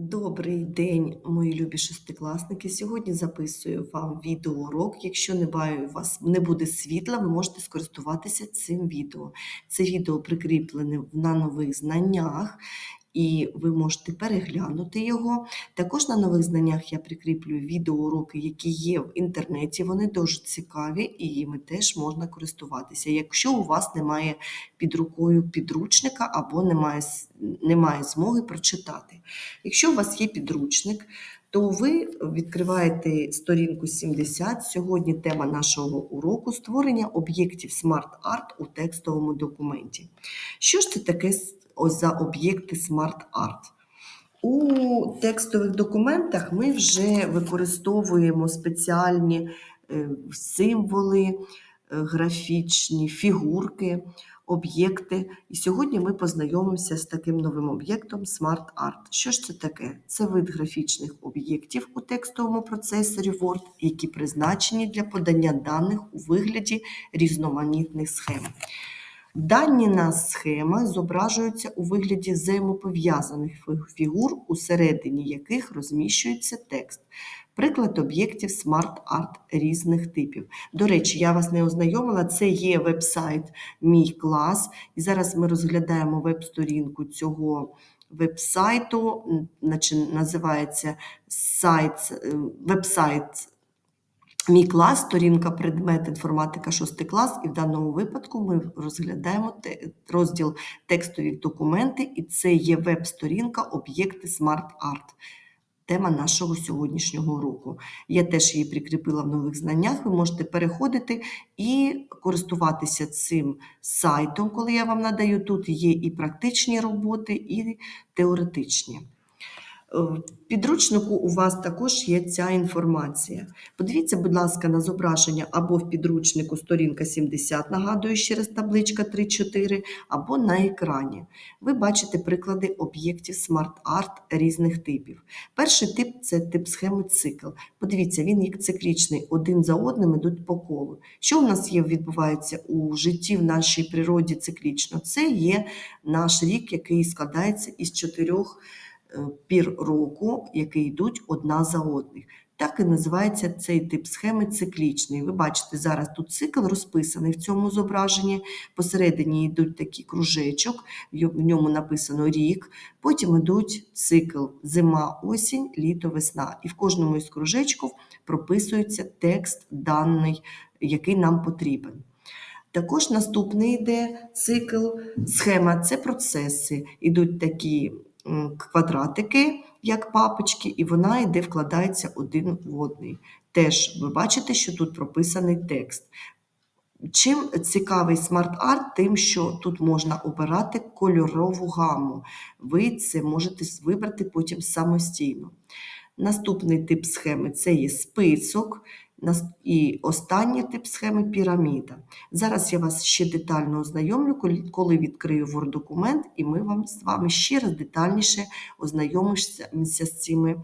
Добрий день, мої любі шестикласники. Сьогодні записую вам відеоурок. Якщо не баю, вас не буде світла, ви можете скористуватися цим відео. Це відео прикріплене на нових знаннях, і ви можете переглянути його. Також на нових знаннях я прикріплюю відеоуроки, які є в інтернеті. Вони дуже цікаві і їми теж можна користуватися. Якщо у вас немає під рукою підручника або немає, немає змоги прочитати. Якщо у вас є підручник, то ви відкриваєте сторінку 70. Сьогодні тема нашого уроку створення об'єктів Smart Art у текстовому документі. Що ж це таке ось за об'єкти Smart Art? У текстових документах ми вже використовуємо спеціальні е, символи, е, графічні фігурки, об'єкти. І сьогодні ми познайомимося з таким новим об'єктом Smart Art. Що ж це таке? Це вид графічних об'єктів у текстовому процесорі Word, які призначені для подання даних у вигляді різноманітних схем. Дані на схема зображуються у вигляді взаємопов'язаних фі- фігур, усередині яких розміщується текст. Приклад об'єктів Smart Art різних типів. До речі, я вас не ознайомила, це є веб-сайт Мій клас. І зараз ми розглядаємо веб-сторінку цього веб-сайту. Називається сайт, е, веб-сайт Мій клас, сторінка предмет інформатика 6 клас, і в даному випадку ми розглядаємо розділ текстові документи, і це є веб-сторінка об'єкти Smart Art. Тема нашого сьогоднішнього уроку. Я теж її прикріпила в нових знаннях. Ви можете переходити і користуватися цим сайтом, коли я вам надаю. Тут є і практичні роботи, і теоретичні. Е, В підручнику у вас також є ця інформація. Подивіться, будь ласка, на зображення або в підручнику сторінка 70, нагадую ще раз табличка 3-4, або на екрані. Ви бачите приклади об'єктів Art різних типів. Перший тип це тип схеми цикл. Подивіться, він як циклічний, один за одним ідуть по колу. Що у нас є, відбувається у житті в нашій природі циклічно? Це є наш рік, який складається із чотирьох пір року, які йдуть одна за одних. Так і називається цей тип схеми циклічний. Ви бачите, зараз тут цикл розписаний в цьому зображенні. Посередині йдуть такі кружечок, в ньому написано рік. Потім йдуть цикл зима, осінь, літо, весна. І в кожному із кружечків прописується текст даний, який нам потрібен. Також наступний йде цикл, схема це процеси. Ідуть такі квадратики, як папочки, і вона йде, вкладається один в одний. Теж ви бачите, що тут прописаний текст. Чим цікавий смарт-арт? Тим, що тут можна обирати кольорову гаму. Ви це можете вибрати потім самостійно. Наступний тип схеми це є список. І останній тип схеми піраміда. Зараз я вас ще детально ознайомлю, коли відкрию Word документ, і ми вам з вами ще раз детальніше ознайомимося з цими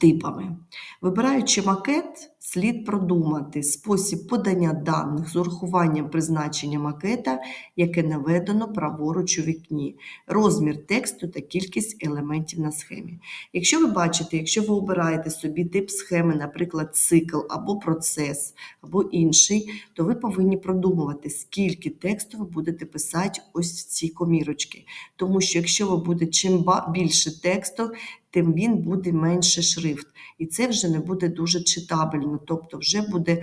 типами. Вибираючи макет, слід продумати спосіб подання даних з урахуванням призначення макета, яке наведено праворуч у вікні, розмір тексту та кількість елементів на схемі. Якщо ви бачите, якщо ви обираєте собі тип схеми, наприклад, цикл або процес, або інший, то ви повинні продумувати, скільки тексту ви будете писати ось в ці комірочки. Тому що якщо ви буде чим більше тексту, тим він буде менше шрифт. І це вже не буде дуже читабельно. Тобто, вже буде,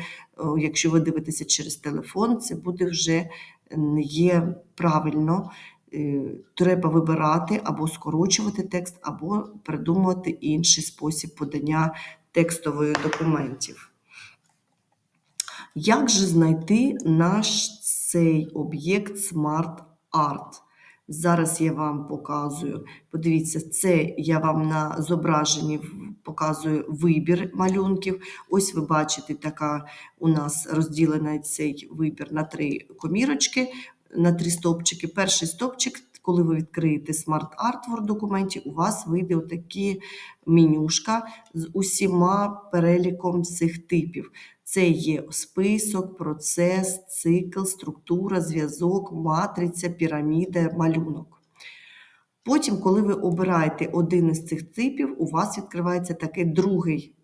якщо ви дивитеся через телефон, це буде вже не є правильно. Е, Треба вибирати або скорочувати текст, або придумувати інший спосіб подання текстових документів. Як же знайти наш цей об'єкт Smart Art? Зараз я вам показую. Подивіться, це я вам на зображенні показую вибір малюнків. Ось ви бачите, така у нас розділений цей вибір на три комірочки, на три стовпчики. Перший стовпчик, коли ви відкриєте Smart Art в документі, у вас вийде отакі менюшка з усіма переліком цих типів. Це є список, процес, цикл, структура, зв'язок, матриця, піраміда, малюнок. Потім, коли ви обираєте один із цих типів, у вас відкривається такий другий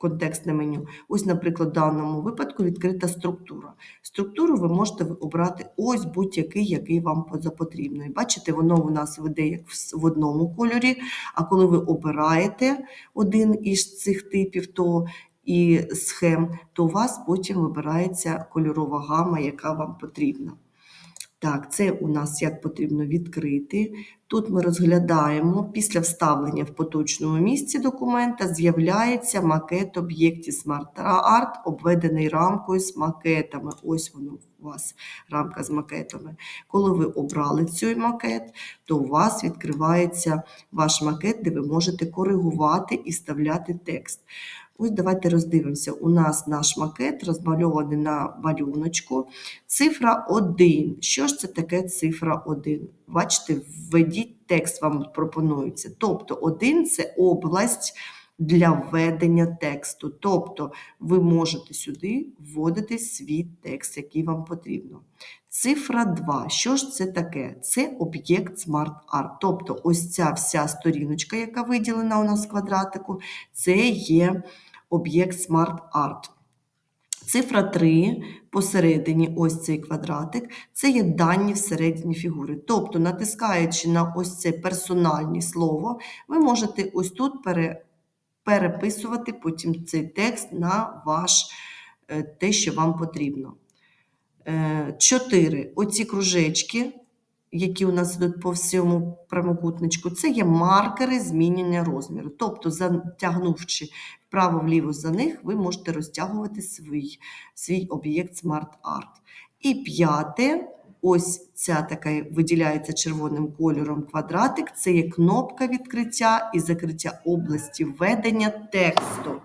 контекстне меню. Ось, наприклад, в даному випадку відкрита структура. Структуру ви можете обрати ось будь-який, який вам потрібно. І бачите, воно у нас веде як в одному кольорі, а коли ви обираєте один із цих типів, то і схем, то у вас потім вибирається кольорова гама, яка вам потрібна. Так, це у нас як потрібно відкрити. Тут ми розглядаємо після вставлення в поточному місці документа з'являється макет об'єктів SmartArt, обведений рамкою з макетами. Ось воно у вас рамка з макетами. Коли ви обрали цей макет, то у вас відкривається ваш макет, де ви можете коригувати і вставляти текст. Ось давайте роздивимося. У нас наш макет розмальований на малюночку. Цифра 1. Що ж це таке цифра 1? Бачите, введіть текст, вам пропонується. Тобто 1 це область для введення тексту. Тобто ви можете сюди вводити свій текст, який вам потрібно. Цифра 2. Що ж це таке? Це об'єкт Smart Art. Тобто ось ця вся сторіночка, яка виділена у нас в квадратику, це є об'єкт Smart Art. Цифра 3 посередині, ось цей квадратик, це є дані всередині фігури. Тобто, натискаючи на ось це персональне слово, ви можете ось тут пере, переписувати потім цей текст на ваш е, те, що вам потрібно. 4. Оці кружечки, які у нас йдуть по всьому прямокутничку, це є маркери змінення розміру. Тобто, затягнувши вправо-вліво за них, ви можете розтягувати свій свій об'єкт Smart Art. І п'яте, ось ця така виділяється червоним кольором квадратик, це є кнопка відкриття і закриття області введення тексту.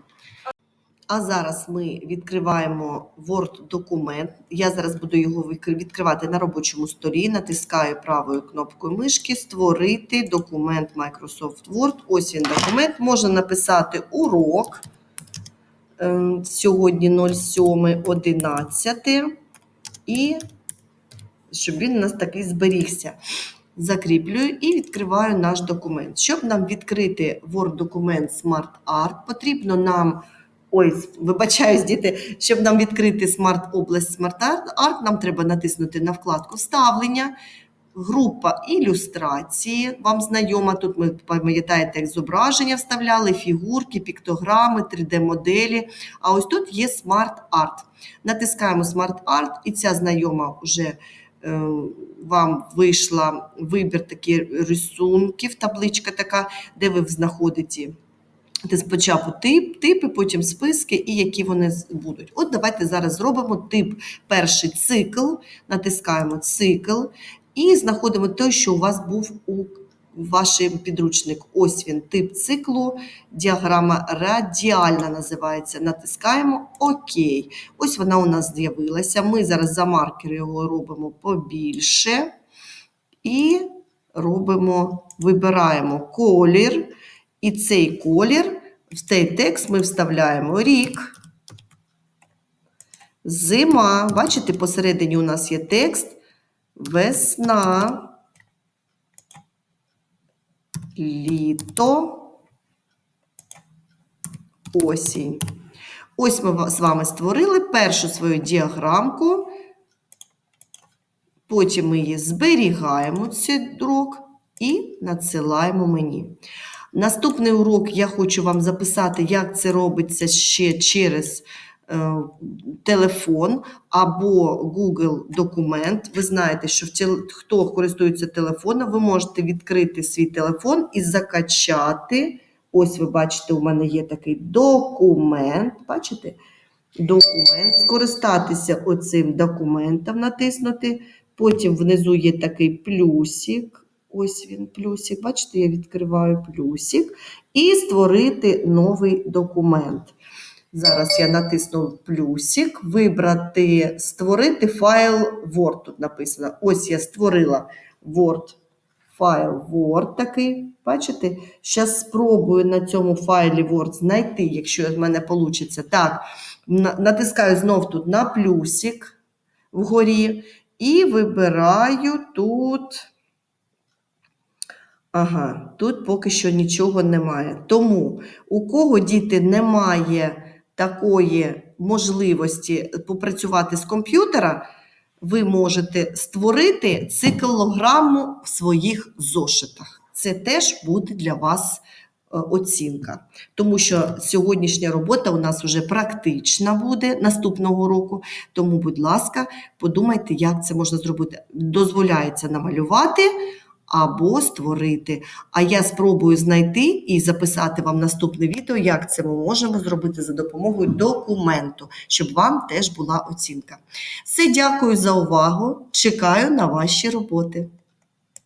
А зараз ми відкриваємо Word-документ. Я зараз буду його відкривати на робочому столі, натискаю правою кнопкою мишки Створити документ Microsoft Word. Ось він документ. Можна написати урок. Ем, сьогодні 07.11. І щоб він у нас такий зберігся. Закріплюю і відкриваю наш документ. Щоб нам відкрити Word-документ Smart Art, потрібно нам. Ось, вибачаюсь, діти, щоб нам відкрити смарт-область Smart Art, нам треба натиснути на вкладку Вставлення, група ілюстрації. Вам знайома, тут ми пам'ятаєте, як зображення вставляли, фігурки, піктограми, 3D-моделі. А ось тут є Smart Art. Натискаємо Smart Art, і ця знайома вже вам вийшла вибір таких рисунків, табличка така, де ви знаходите. Спочатку тип, типи, потім списки і які вони будуть. От давайте зараз зробимо тип перший цикл, натискаємо цикл і знаходимо те, що у вас був у вашому підручник. Ось він, тип циклу, діаграма радіальна називається. Натискаємо ОК. Ось вона у нас з'явилася. Ми зараз за маркер його робимо побільше. І робимо, вибираємо колір. І цей колір, в цей текст ми вставляємо рік, зима. Бачите, посередині у нас є текст весна, літо, осінь. Ось ми з вами створили першу свою діаграмку, потім ми її зберігаємо, цей урок, і надсилаємо мені. Наступний урок я хочу вам записати, як це робиться ще через телефон або Google документ. Ви знаєте, що хто користується телефоном, ви можете відкрити свій телефон і закачати. Ось, ви бачите, у мене є такий документ. Бачите? Документ, скористатися оцим документом, натиснути. Потім внизу є такий плюсик. Ось він плюсик. Бачите, я відкриваю плюсик і створити новий документ. Зараз я натисну плюсик, вибрати, створити файл Word. Тут написано. Ось я створила Word. Файл Word такий. Бачите? Зараз спробую на цьому файлі Word знайти, якщо в мене вийде. Так, натискаю знов тут на плюсик вгорі і вибираю тут Ага, тут поки що нічого немає. Тому у кого діти немає такої можливості попрацювати з комп'ютера, ви можете створити циклограму в своїх зошитах. Це теж буде для вас е, оцінка. Тому що сьогоднішня робота у нас вже практична буде наступного року. Тому, будь ласка, подумайте, як це можна зробити. Дозволяється намалювати або створити. А я спробую знайти і записати вам наступне відео, як це ми можемо зробити за допомогою документу, щоб вам теж була оцінка. Все, дякую за увагу. Чекаю на ваші роботи.